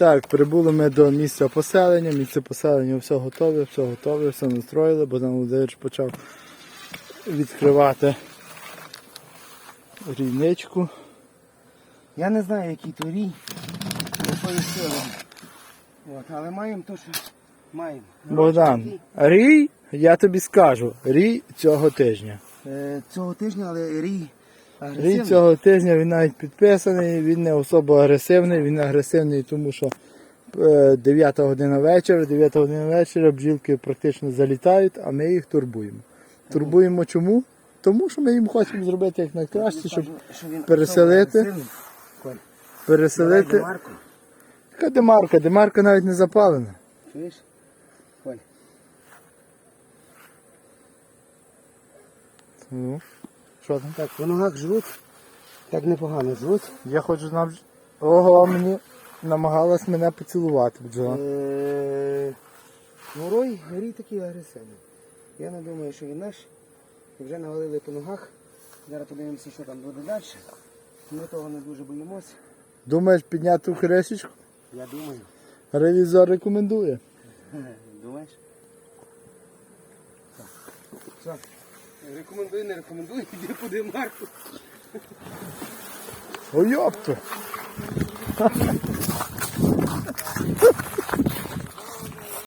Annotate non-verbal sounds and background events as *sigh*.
Так, прибули ми до місця поселення. Місце поселення все готове, все готове, все настроїли. Богдан Володимирович почав відкривати рівничку. Я не знаю, який то рій, якої сили. От, але маємо то, що маємо. Богдан, рій, я тобі скажу, рій цього тижня. Е, цього тижня, але рій Рій цього тижня він навіть підписаний, він не особо агресивний, він агресивний, тому що е, 9 година вечора, 9 година вечора бджілки практично залітають, а ми їх турбуємо. Турбуємо чому? Тому що ми їм хочемо зробити як найкраще, щоб переселити. переселити. Яка демарка? Демарка навіть не запалена. Чуєш? Коль, Ну, що там? так, по ногах жруть, так непогано жруть. Я хочу нам. Ого, мені намагалась мене поцілувати бджола. Е, Ну, рой, рій такий агресивний. Я не думаю, що він наш. Вже навалили по ногах. Зараз подивимося, що там буде далі. Ми того не дуже боїмося. Думаєш підняти ту кришечку? Я думаю. Ревізор рекомендує. *laughs* Думаєш? Що? Рекомендую, не рекомендую, *laughs* іди поди Марку. Ой, йопту!